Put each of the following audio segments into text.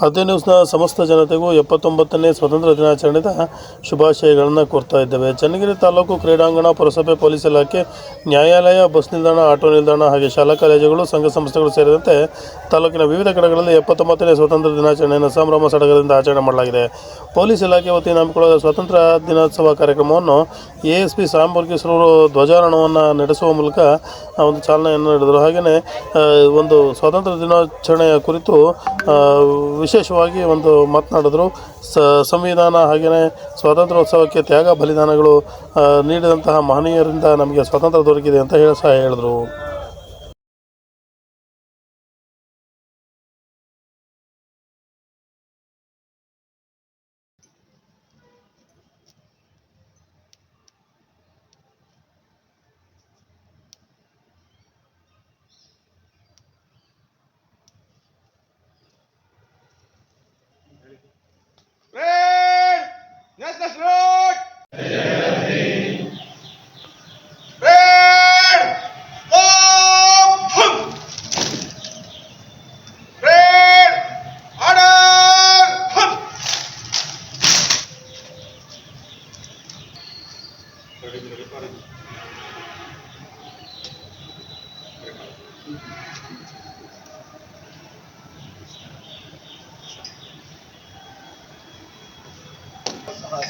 ಅದೇ ನ್ಯೂಸ್ನ ಸಮಸ್ತ ಜನತೆಗೂ ಎಪ್ಪತ್ತೊಂಬತ್ತನೇ ಸ್ವಾತಂತ್ರ್ಯ ದಿನಾಚರಣೆದ ಶುಭಾಶಯಗಳನ್ನು ಕೋರ್ತಾ ಇದ್ದೇವೆ. ಚನ್ನಗಿರಿ ತಾಲೂಕು ಕ್ರೀಡಾಂಗಣ, ಪುರಸಭೆ, ಪೊಲೀಸ್ ಇಲಾಖೆ, ನ್ಯಾಯಾಲಯ, ಬಸ್ ನಿಲ್ದಾಣ, ಆಟೋ ನಿಲ್ದಾಣ ಹಾಗೆ ಶಾಲಾ ಕಾಲೇಜುಗಳು, ಸಂಘ ಸಂಸ್ಥೆಗಳು ಸೇರಿದಂತೆ ತಾಲೂಕಿನ ವಿವಿಧ ಕಡೆಗಳಲ್ಲಿ ಎಪ್ಪತ್ತೊಂಬತ್ತನೇ ಸ್ವಾತಂತ್ರ್ಯ ದಿನಾಚರಣೆಯನ್ನು ಸಂಭ್ರಮ ಸಡಗರದಿಂದ ಆಚರಣೆ ಮಾಡಲಾಗಿದೆ. ಪೊಲೀಸ್ ಇಲಾಖೆ ವತಿಯಿಂದ ಹಮ್ಮಿಕೊಳ್ಳದ ಸ್ವಾತಂತ್ರ್ಯ ದಿನೋತ್ಸವ ಕಾರ್ಯಕ್ರಮವನ್ನು ಎ ಎಸ್ ಪಿ ಸಾಮ್ ವರ್ಗೀಸ್ರವರು ಧ್ವಜಾರೋಹಣವನ್ನು ನಡೆಸುವ ಮೂಲಕ ಒಂದು ಚಾಲನೆಯನ್ನು ನೀಡಿದರು. ಹಾಗೆಯೇ ಒಂದು ಸ್ವಾತಂತ್ರ್ಯ ದಿನಾಚರಣೆಯ ಕುರಿತು ವಿಶೇಷವಾಗಿ ಒಂದು ಮಾತನಾಡಿದ್ರು. ಸಂವಿಧಾನ ಹಾಗೆಯೇ ಸ್ವಾತಂತ್ರ್ಯೋತ್ಸವಕ್ಕೆ ತ್ಯಾಗ ಬಲಿದಾನಗಳು ನೀಡಿದಂತಹ ಮಹನೀಯರಿಂದ ನಮಗೆ ಸ್ವಾತಂತ್ರ್ಯ ದೊರಕಿದೆ ಅಂತ ಹೇಳಿ ಸಹ ಹೇಳಿದ್ರು.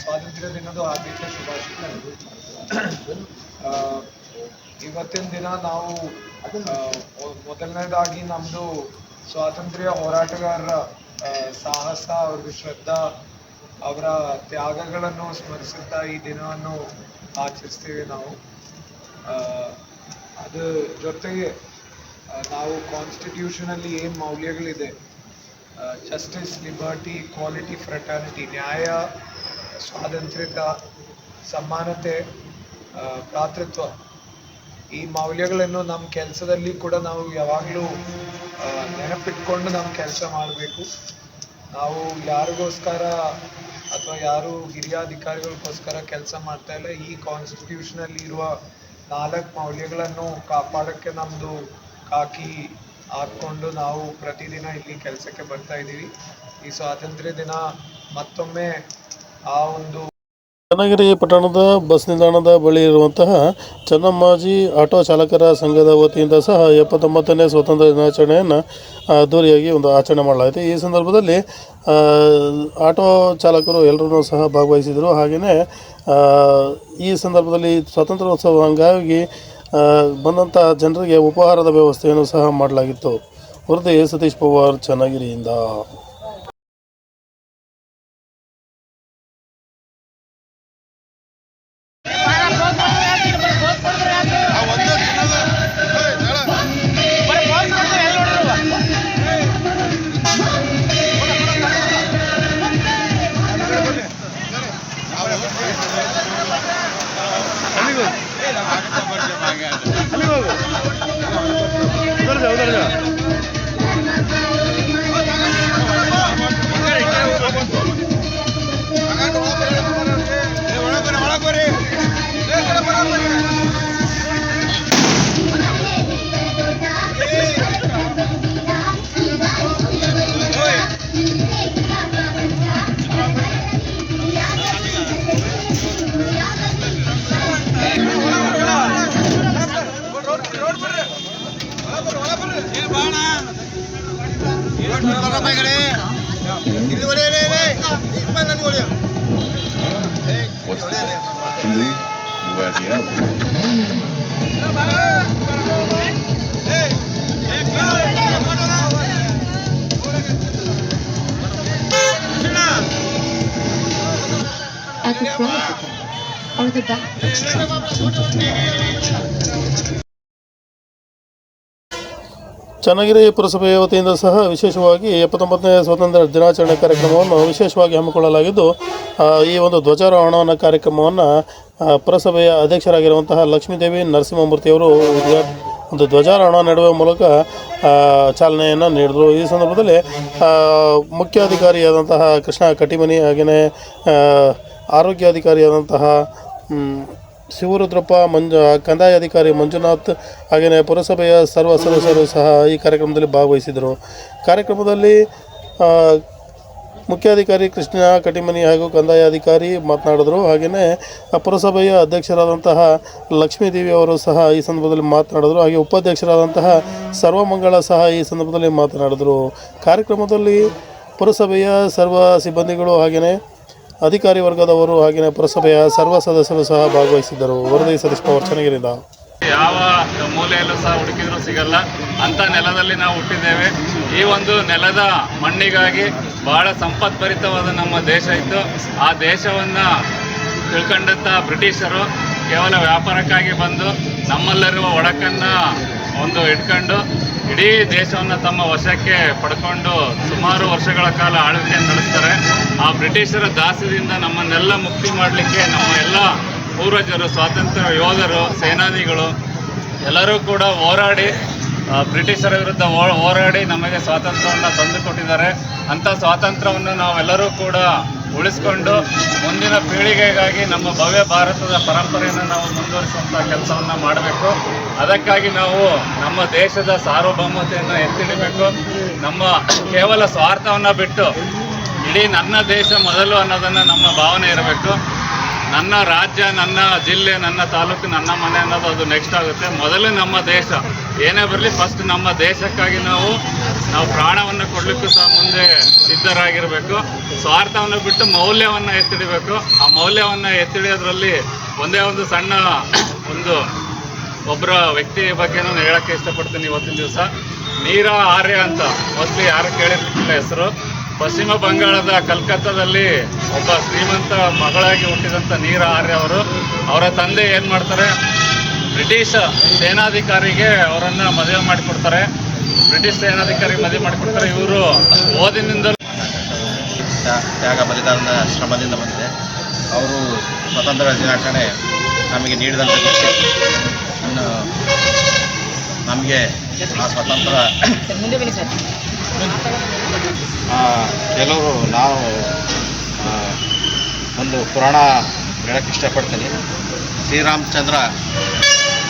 ಸ್ವಾತಂತ್ರ್ಯ ದಿನದ ಹಾರ್ದಿಕ ಶುಭಾಶಯಗಳು. ಇವತ್ತಿನ ದಿನ ನಾವು ಮೊದಲನೇದಾಗಿ ನಮ್ದು ಸ್ವಾತಂತ್ರ್ಯ ಹೋರಾಟಗಾರರ ಸಾಹಸ ಅವ್ರಿಗೆ ಶ್ರದ್ಧಾ ಅವರ ತ್ಯಾಗಗಳನ್ನು ಸ್ಮರಿಸುತ್ತಾ ಈ ದಿನವನ್ನು ಆಚರಿಸ್ತೀವಿ ನಾವು. ಅದು ಜೊತೆಗೆ ನಾವು ಕಾನ್ಸ್ಟಿಟ್ಯೂಷನಲ್ಲಿ ಏನು ಮೌಲ್ಯಗಳಿದೆ ಜಸ್ಟಿಸ್ ಲಿಬರ್ಟಿ ಕ್ವಾಲಿಟಿ ಫ್ರೆಟರ್ನಿಟಿ ನ್ಯಾಯ ಸ್ವಾತಂತ್ರ್ಯತೆ ಸಮಾನತೆ ಭ್ರಾತೃತ್ವ, ಈ ಮೌಲ್ಯಗಳನ್ನು ನಮ್ಮ ಕೆಲಸದಲ್ಲಿ ಕೂಡ ನಾವು ಯಾವಾಗಲೂ ನೆನಪಿಟ್ಕೊಂಡು ನಮ್ಮ ಕೆಲಸ ಮಾಡಬೇಕು. ನಾವು ಯಾರಿಗೋಸ್ಕರ ಯಾರು ಹಿರಿಯ ಅಧಿಕಾರಿಗಳಿಗೋಸ್ಕರ ಕೆಲಸ ಮಾಡ್ತಾ ಇಲ್ಲ. ಈ ಕಾನ್ಸ್ಟಿಟ್ಯೂಷನಲ್ಲಿ ಇರುವ ನಾಲ್ಕು ಮೌಲ್ಯಗಳನ್ನು ಕಾಪಾಡೋಕ್ಕೆ ನಮ್ಮದು ಕಾಕಿ ಹಾಕ್ಕೊಂಡು ನಾವು ಪ್ರತಿದಿನ ಇಲ್ಲಿ ಕೆಲಸಕ್ಕೆ ಬರ್ತಾ ಇದ್ದೀವಿ. ಈ ಸ್ವಾತಂತ್ರ್ಯ ದಿನ ಮತ್ತೊಮ್ಮೆ ಆ ಒಂದು ಚನ್ನಗಿರಿ ಪಟ್ಟಣದ ಬಸ್ ನಿಲ್ದಾಣದ ಬಳಿ ಇರುವಂತಹ ಚನ್ನಮ್ಮಾಜಿ ಆಟೋ ಚಾಲಕರ ಸಂಘದ ವತಿಯಿಂದ ಸಹ ಎಪ್ಪತ್ತೊಂಬತ್ತನೇ ಸ್ವಾತಂತ್ರ್ಯ ದಿನಾಚರಣೆಯನ್ನು ಅದ್ದೂರಿಯಾಗಿ ಒಂದು ಆಚರಣೆ ಮಾಡಲಾಯಿತು. ಈ ಸಂದರ್ಭದಲ್ಲಿ ಆಟೋ ಚಾಲಕರು ಎಲ್ಲರೂ ಸಹ ಭಾಗವಹಿಸಿದರು. ಹಾಗೆಯೇ ಈ ಸಂದರ್ಭದಲ್ಲಿ ಸ್ವಾತಂತ್ರ್ಯೋತ್ಸವ ಹಂಗಾಗಿ ಬಂದಂಥ ಜನರಿಗೆ ಉಪಹಾರದ ವ್ಯವಸ್ಥೆಯನ್ನು ಸಹ ಮಾಡಲಾಗಿತ್ತು. ಹೊರತು Satish Pawar, ಚನ್ನಗಿರಿಯಿಂದ. What's that? Julie, you at the at the front of the car or the back. Channagiri ಪುರಸಭೆಯ ವತಿಯಿಂದ ಸಹ ವಿಶೇಷವಾಗಿ ಎಪ್ಪತ್ತೊಂಬತ್ತನೇ ಸ್ವಾತಂತ್ರ್ಯ ದಿನಾಚರಣೆ ಕಾರ್ಯಕ್ರಮವನ್ನು ವಿಶೇಷವಾಗಿ ಹಮ್ಮಿಕೊಳ್ಳಲಾಗಿದ್ದು ಈ ಒಂದು ಧ್ವಜಾರೋಹಣವನ್ನು ಕಾರ್ಯಕ್ರಮವನ್ನು ಪುರಸಭೆಯ ಅಧ್ಯಕ್ಷರಾಗಿರುವಂತಹ ಲಕ್ಷ್ಮೀದೇವಿ ನರಸಿಂಹಮೂರ್ತಿಯವರು ಒಂದು ಧ್ವಜಾರೋಹಣ ನೆಡುವ ಮೂಲಕ ಚಾಲನೆಯನ್ನು ನೀಡಿದರು. ಈ ಸಂದರ್ಭದಲ್ಲಿ ಮುಖ್ಯಾಧಿಕಾರಿಯಾದಂತಹ ಕೃಷ್ಣ ಕಟಿಮನಿ ಹಾಗೆಯೇ ಆರೋಗ್ಯಾಧಿಕಾರಿಯಾದಂತಹ ಶಿವರುದ್ರಪ್ಪ, ಮಂಜು, ಕಂದಾಯ ಅಧಿಕಾರಿ ಮಂಜುನಾಥ್ ಹಾಗೆಯೇ ಪುರಸಭೆಯ ಸರ್ವ ಸದಸ್ಯರು ಸಹ ಈ ಕಾರ್ಯಕ್ರಮದಲ್ಲಿ ಭಾಗವಹಿಸಿದರು ಕಾರ್ಯಕ್ರಮದಲ್ಲಿ ಮುಖ್ಯಾಧಿಕಾರಿ ಕೃಷ್ಣ ಕಟಿಮನಿ ಹಾಗೂ ಕಂದಾಯ ಅಧಿಕಾರಿ ಮಾತನಾಡಿದರು. ಹಾಗೆಯೇ ಪುರಸಭೆಯ ಅಧ್ಯಕ್ಷರಾದಂತಹ ಲಕ್ಷ್ಮೀದೇವಿ ಅವರು ಸಹ ಈ ಸಂದರ್ಭದಲ್ಲಿ ಮಾತನಾಡಿದರು. ಹಾಗೆ ಉಪಾಧ್ಯಕ್ಷರಾದಂತಹ ಸರ್ವಮಂಗಳ ಸಹ ಈ ಸಂದರ್ಭದಲ್ಲಿ ಮಾತನಾಡಿದರು. ಕಾರ್ಯಕ್ರಮದಲ್ಲಿ ಪುರಸಭೆಯ ಸರ್ವ ಸಿಬ್ಬಂದಿಗಳು ಹಾಗೆಯೇ ಅಧಿಕಾರಿ ವರ್ಗದವರು ಹಾಗೆಯೇ ಪುರಸಭೆಯ ಸರ್ವ ಸದಸ್ಯರು ಸಹ ಭಾಗವಹಿಸಿದ್ದರು. ವರದಿ ಸದಸ್ಯ ಪವರ್ ಯಾವ ಮೂಲೆಯಲ್ಲೂ ಸಹ ಹುಡುಕಿದ್ರು ಸಿಗಲ್ಲ. ಅಂತ ನೆಲದಲ್ಲಿ ನಾವು ಹುಟ್ಟಿದ್ದೇವೆ. ಈ ಒಂದು ನೆಲದ ಮಣ್ಣಿಗಾಗಿ ಬಹಳ ಸಂಪತ್ಭರಿತವಾದ ನಮ್ಮ ದೇಶ ಇತ್ತು. ಆ ದೇಶವನ್ನು ತಿಳ್ಕೊಂಡಂತ ಬ್ರಿಟಿಷರು ಕೇವಲ ವ್ಯಾಪಾರಕ್ಕಾಗಿ ಬಂದು ನಮ್ಮಲ್ಲಿರುವ ಒಡಕನ್ನ ಒಂದು ಇಟ್ಕೊಂಡು ಇಡೀ ದೇಶವನ್ನು ತಮ್ಮ ವಶಕ್ಕೆ ಪಡ್ಕೊಂಡು ಸುಮಾರು ವರ್ಷಗಳ ಕಾಲ ಆಳ್ವಿಕೆ ನಡೆಸ್ತಾರೆ. ಆ ಬ್ರಿಟಿಷರ ದಾಸ್ಯದಿಂದ ನಮ್ಮನ್ನೆಲ್ಲ ಮುಕ್ತಿ ಮಾಡಲಿಕ್ಕೆ ನಮ್ಮ ಎಲ್ಲ ಪೂರ್ವಜರು, ಸ್ವಾತಂತ್ರ್ಯ ಯೋಧರು, ಸೇನಾನಿಗಳು ಎಲ್ಲರೂ ಕೂಡ ಹೋರಾಡಿ ಬ್ರಿಟಿಷರ ವಿರುದ್ಧ ಹೋರಾಡಿ ನಮಗೆ ಸ್ವಾತಂತ್ರ್ಯವನ್ನು ತಂದುಕೊಟ್ಟಿದ್ದಾರೆ. ಅಂಥ ಸ್ವಾತಂತ್ರ್ಯವನ್ನು ನಾವೆಲ್ಲರೂ ಕೂಡ ಉಳಿಸ್ಕೊಂಡು ಮುಂದಿನ ಪೀಳಿಗೆಗಾಗಿ ನಮ್ಮ ಭವ್ಯ ಭಾರತದ ಪರಂಪರೆಯನ್ನು ನಾವು ಮುಂದುವರಿಸುವಂಥ ಕೆಲಸವನ್ನು ಮಾಡಬೇಕು. ಅದಕ್ಕಾಗಿ ನಾವು ನಮ್ಮ ದೇಶದ ಸಾರ್ವಭೌಮತೆಯನ್ನು ಎತ್ತಿಡಬೇಕು ನಮ್ಮ ಕೇವಲ ಸ್ವಾರ್ಥವನ್ನು ಬಿಟ್ಟು ಇಡೀ ನನ್ನ ದೇಶ ಮೊದಲು ಅನ್ನೋದನ್ನು ನಮ್ಮ ಭಾವನೆ ಇರಬೇಕು. ನನ್ನ ರಾಜ್ಯ, ನನ್ನ ಜಿಲ್ಲೆ, ನನ್ನ ತಾಲೂಕು, ನನ್ನ ಮನೆ ಅನ್ನೋದು ಅದು ನೆಕ್ಸ್ಟ್ ಆಗುತ್ತೆ. ಮೊದಲು ನಮ್ಮ ದೇಶ. ಏನೇ ಬರಲಿ ಫಸ್ಟ್ ನಮ್ಮ ದೇಶಕ್ಕಾಗಿ ನಾವು ನಾವು ಪ್ರಾಣವನ್ನು ಕೊಡಲಿಕ್ಕೂ ಸಹ ಮುಂದೆ ಸಿದ್ಧರಾಗಿರಬೇಕು. ಸ್ವಾರ್ಥವನ್ನು ಬಿಟ್ಟು ಮೌಲ್ಯವನ್ನು ಎತ್ತಿಡಬೇಕು. ಆ ಮೌಲ್ಯವನ್ನು ಎತ್ತಿಡಿಯೋದ್ರಲ್ಲಿ ಒಂದೇ ಒಂದು ಸಣ್ಣ ಒಂದು ಒಬ್ಬರ ವ್ಯಕ್ತಿ ಬಗ್ಗೆ ನಾನು ಹೇಳೋಕ್ಕೆ ಇಷ್ಟಪಡ್ತೀನಿ ಇವತ್ತಿನ ದಿವಸ. ನೀರ ಆರ್ಯ ಅಂತ. ಮೊದಲು ಯಾರು ಕೇಳಿರ್ಲಿಕ್ಕಿಲ್ಲ ಹೆಸರು. ಪಶ್ಚಿಮ ಬಂಗಾಳದ ಕಲ್ಕತ್ತಾದಲ್ಲಿ ಒಬ್ಬ ಶ್ರೀಮಂತ ಮಗಳಾಗಿ ಹುಟ್ಟಿದಂಥ ನೀರ ಆರ್ಯ ಅವರು ಅವರ ತಂದೆ ಏನು ಮಾಡ್ತಾರೆ? ಬ್ರಿಟಿಷ್ ಸೇನಾಧಿಕಾರಿಗೆ ಅವರನ್ನು ಮದುವೆ ಮಾಡಿಕೊಡ್ತಾರೆ. ಬ್ರಿಟಿಷ್ ಸೇನಾಧಿಕಾರಿ ಮದುವೆ ಮಾಡಿಕೊಡ್ತಾರೆ. ಇವರು ಓದಿನಿಂದ ತ್ಯಾ- ತ್ಯಾಗ ಬಲಿದಾನದ ಶ್ರಮದಿಂದ ಬಂದಿದೆ. ಅವರು ಸ್ವತಂತ್ರ ದಿನಾಚರಣೆ ನಮಗೆ ನೀಡಿದಂಥ ಖುಷಿ ಇನ್ನು ನಮಗೆ ಆ ಸ್ವಾತಂತ್ರ್ಯ ಆ, ಕೆಲವರು ನಾವು ಒಂದು ಪುರಾಣ ಹೇಳಕ್ಕೆ ಇಷ್ಟಪಡ್ತೀನಿ. ಶ್ರೀರಾಮಚಂದ್ರ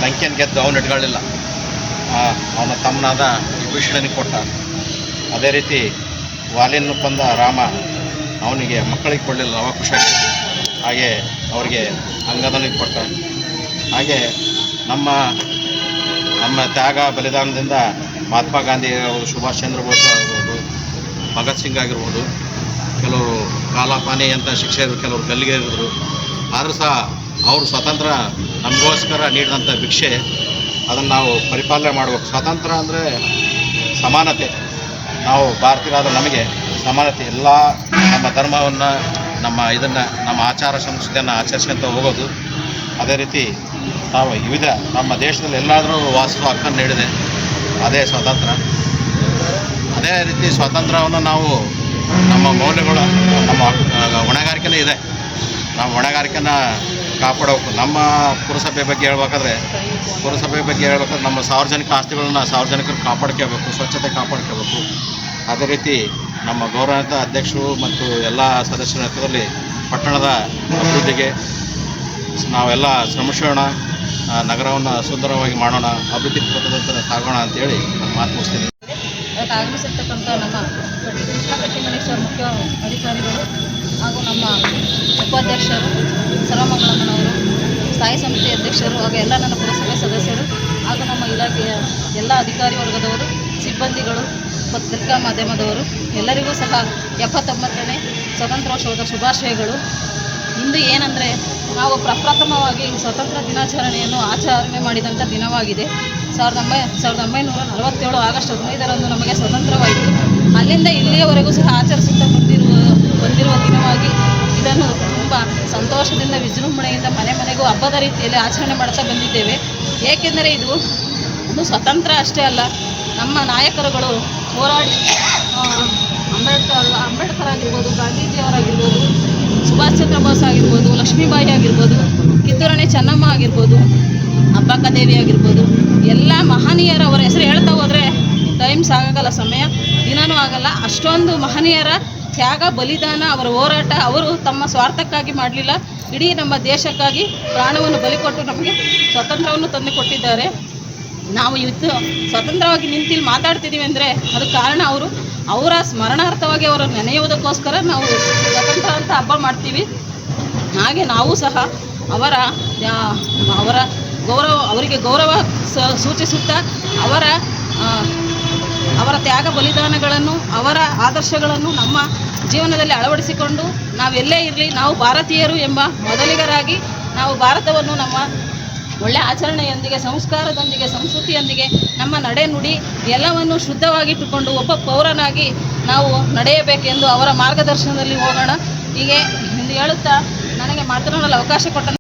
ಲಂಕೆಯನ್ನು ಗೆದ್ದು ಅವನು ಇಟ್ಕೊಳ್ಳಿಲ್ಲ. ಅವನ ತಮ್ಮನಾದ ವಿಭೀಷಣನಿಗೆ ಕೊಟ್ಟ. ಅದೇ ರೀತಿ ವಾಲಿಯನ್ನು ಬಂದ ರಾಮ ಅವನಿಗೆ ಮಕ್ಕಳಿಗೆ ಕೊಡಲಿಲ್ಲ ಅವ ಹಾಗೆ ಅವರಿಗೆ ಅಂಗದನಿಗೆ ಕೊಟ್ಟ. ಹಾಗೆ ನಮ್ಮ ನಮ್ಮ ತ್ಯಾಗ ಬಲಿದಾನದಿಂದ ಮಹಾತ್ಮ ಗಾಂಧಿ ಅವರು ಸುಭಾಷ್ ಚಂದ್ರ ಬೋಸ್ ಆಗಿರ್ಬೋದು ಭಗತ್ ಸಿಂಗ್ ಆಗಿರ್ಬೋದು ಕೆಲವರು ಕಾಲಪಾನಿ ಅಂತ ಶಿಕ್ಷೆ ಕೆಲವರು ಗಲ್ಲಿಗೆ ಇರಿದ್ರು ಆದರೂ ಸಹ ಅವರು ಸ್ವತಂತ್ರ ನಮಗೋಸ್ಕರ ನೀಡಿದಂಥ ಭಿಕ್ಷೆ, ಅದನ್ನು ನಾವು ಪರಿಪಾಲನೆ ಮಾಡಬೇಕು. ಸ್ವಾತಂತ್ರ್ಯ ಅಂದರೆ ಸಮಾನತೆ. ನಾವು ಭಾರತೀಯರಾದ ನಮಗೆ ಸಮಾನತೆ. ಎಲ್ಲ ನಮ್ಮ ಧರ್ಮವನ್ನು, ನಮ್ಮ ಇದನ್ನು, ನಮ್ಮ ಆಚಾರ ಸಂಸ್ಕೃತಿಯನ್ನು ಆಚರಿಸ್ಕೊಂತ ಹೋಗೋದು. ಅದೇ ರೀತಿ ನಾವು ವಿವಿಧ ನಮ್ಮ ದೇಶದಲ್ಲಿ ಎಲ್ಲಾದರೂ ವಾಸಿಸುವ ಹಕ್ಕನ್ನು ನೀಡಿದೆ. ಅದೇ ಸ್ವಾತಂತ್ರ್ಯ ಅದೇ ರೀತಿ ಸ್ವಾತಂತ್ರ್ಯವನ್ನು ನಾವು ನಮ್ಮ ಮೌಲ್ಯಗಳು, ನಮ್ಮ ಹೊಣೆಗಾರಿಕೆನೇ ಇದೆ. ನಾವು ಹೊಣೆಗಾರಿಕೆನ ಕಾಪಾಡಬೇಕು. ನಮ್ಮ ಪುರಸಭೆ ಬಗ್ಗೆ ಹೇಳ್ಬೇಕಾದ್ರೆ, ಪುರಸಭೆ ಬಗ್ಗೆ ಹೇಳ್ಬೇಕಾದ್ರೆ ನಮ್ಮ ಸಾರ್ವಜನಿಕ ಆಸ್ತಿಗಳನ್ನ ಸಾರ್ವಜನಿಕರು ಕಾಪಾಡ್ಕೋಬೇಕು ಸ್ವಚ್ಛತೆ ಕಾಪಾಡ್ಕೋಬೇಕು ಅದೇ ರೀತಿ ನಮ್ಮ ಗೌರವಾನ್ವಿತ ಅಧ್ಯಕ್ಷರು ಮತ್ತು ಎಲ್ಲ ಸದಸ್ಯರ ನೇತೃತ್ವದಲ್ಲಿ ಪಟ್ಟಣದ ಅಭಿವೃದ್ಧಿಗೆ ನಾವೆಲ್ಲ ಶ್ರಮಿಸೋಣ ನಗರವನ್ನು ಸುಂದರವಾಗಿ ಮಾಡೋಣ, ಅಭಿವೃದ್ಧಿ ಪಥದತ್ತ ಸಾಗೋಣ ಅಂತೇಳಿ ನಾನು ಮಾತು ಮುಗಿಸ್ತೀನಿ. ಆಗಮಿಸಿರ್ತಕ್ಕಂಥ ನಮ್ಮ ಕೃಷ್ಣ ಮುಖ್ಯ ಅಧಿಕಾರಿಗಳು ಹಾಗೂ ನಮ್ಮ ಉಪಾಧ್ಯಕ್ಷರು ಸರ್ವಮಂಗಳಮ್ಮನವರು ಸ್ಥಾಯಿ ಸಮಿತಿ ಅಧ್ಯಕ್ಷರು ಹಾಗೂ ಎಲ್ಲ ನನ್ನ ಪುರಸಭೆ ಸದಸ್ಯರು ಹಾಗೂ ನಮ್ಮ ಇಲಾಖೆಯ ಎಲ್ಲ ಅಧಿಕಾರಿ ವರ್ಗದವರು, ಸಿಬ್ಬಂದಿಗಳು, ಪತ್ರಿಕಾ ಮಾಧ್ಯಮದವರು, ಎಲ್ಲರಿಗೂ ಸಹ ಎಪ್ಪತ್ತೊಂಬತ್ತನೇ ಸ್ವತಂತ್ರೋತ್ಸವದ ಶುಭಾಶಯಗಳು. ಇಂದು ಏನಂದರೆ, ನಾವು ಪ್ರಪ್ರಥಮವಾಗಿ ಸ್ವತಂತ್ರ ದಿನಾಚರಣೆಯನ್ನು ಆಚರಣೆ ಮಾಡಿದಂಥ ದಿನವಾಗಿದೆ. ಸಾವಿರದ ಒಂಬೈ, ಸಾವಿರದ ಒಂಬೈನೂರ ನಲವತ್ತೇಳು ಆಗಸ್ಟ್ ಹದಿನೈದರಂದು ನಮಗೆ ಸ್ವತಂತ್ರವಾಯಿತು. ಅಲ್ಲಿಂದ ಇಲ್ಲಿಯವರೆಗೂ ಸಹ ಆಚರಿಸುತ್ತಾ ಬಂದಿರುವ ಬಂದಿರುವ ದಿನವಾಗಿ ಇದನ್ನು ತುಂಬ ಸಂತೋಷದಿಂದ, ವಿಜೃಂಭಣೆಯಿಂದ ಮನೆ ಮನೆಗೂ ಹಬ್ಬದ ರೀತಿಯಲ್ಲಿ ಆಚರಣೆ ಮಾಡ್ತಾ ಬಂದಿದ್ದೇವೆ. ಏಕೆಂದರೆ ಇದು ಇದು ಸ್ವತಂತ್ರ ಅಷ್ಟೇ ಅಲ್ಲ, ನಮ್ಮ ನಾಯಕರುಗಳು ಹೋರಾಡಿ ಅಂಬೇಡ್ಕರ್ ಅಂಬೇಡ್ಕರ್ ಆಗಿರ್ಬೋದು, ಗಾಂಧೀಜಿಯವರಾಗಿರ್ಬೋದು ಸುಭಾಷ್ ಚಂದ್ರ ಬೋಸ್ ಆಗಿರ್ಬೋದು, ಲಕ್ಷ್ಮೀಬಾಯಿ ಆಗಿರ್ಬೋದು ಕಿತ್ತೂರಾಣಿ ಚೆನ್ನಮ್ಮ ಆಗಿರ್ಬೋದು, ಅಬ್ಬಕ್ಕ ದೇವಿ ಆಗಿರ್ಬೋದು, ಎಲ್ಲ ಮಹನೀಯರ ಅವರ ಹೆಸರು ಹೇಳ್ತಾ ಹೋದರೆ ಟೈಮ್ ಸಾಕಾಗಲ್ಲ ಸಮಯ. ದಿನವೂ ಆಗಲ್ಲ. ಅಷ್ಟೊಂದು ಮಹನೀಯರ ತ್ಯಾಗ, ಬಲಿದಾನ, ಅವರ ಹೋರಾಟ ಅವರು ತಮ್ಮ ಸ್ವಾರ್ಥಕ್ಕಾಗಿ ಮಾಡಲಿಲ್ಲ. ಇಡೀ ನಮ್ಮ ದೇಶಕ್ಕಾಗಿ ಪ್ರಾಣವನ್ನು ಬಲಿಕೊಟ್ಟು ನಮಗೆ ಸ್ವತಂತ್ರವನ್ನು ತಂದು ಕೊಟ್ಟಿದ್ದಾರೆ. ನಾವು ಇವತ್ತು ಸ್ವತಂತ್ರವಾಗಿ ನಿಂತಿಲ್ಲಿ ಮಾತಾಡ್ತಿದ್ದೀವಿ ಅಂದರೆ ಅದಕ್ಕೆ ಕಾರಣ ಅವರು. ಅವರ ಸ್ಮರಣಾರ್ಥವಾಗಿ ಅವರ ನೆನೆಯುವುದಕ್ಕೋಸ್ಕರ ನಾವು ಸ್ವತಂತ್ರ ಅಂತ ಹಬ್ಬ ಮಾಡ್ತೀವಿ. ಹಾಗೆ ನಾವು ಸಹ ಅವರ ಅವರ ಗೌರವ, ಅವರಿಗೆ ಗೌರವ ಸೂಚಿಸುತ್ತಾ ಅವರ ಅವರ ತ್ಯಾಗ ಬಲಿದಾನಗಳನ್ನು, ಅವರ ಆದರ್ಶಗಳನ್ನು ನಮ್ಮ ಜೀವನದಲ್ಲಿ ಅಳವಡಿಸಿಕೊಂಡು ನಾವೆಲ್ಲೇ ಇರಲಿ, ನಾವು ಭಾರತೀಯರು ಎಂಬ ಮೊದಲಿಗರಾಗಿ ನಾವು ಭಾರತವನ್ನು ನಮ್ಮ ಒಳ್ಳೆ ಆಚರಣೆಯೊಂದಿಗೆ, ಸಂಸ್ಕಾರದೊಂದಿಗೆ, ಸಂಸ್ಕೃತಿಯೊಂದಿಗೆ ನಮ್ಮ ನಡೆ ನುಡಿ ಎಲ್ಲವನ್ನು ಶುದ್ಧವಾಗಿಟ್ಟುಕೊಂಡು ಒಬ್ಬ ಪೌರನಾಗಿ ನಾವು ನಡೆಯಬೇಕೆಂದು ಅವರ ಮಾರ್ಗದರ್ಶನದಲ್ಲಿ ಹೋಗೋಣ. ಹೀಗೆ ಎಂದು ಹೇಳುತ್ತಾ, ನನಗೆ ಮಾತನಾಡಲು ಅವಕಾಶ ಕೊಟ್ಟ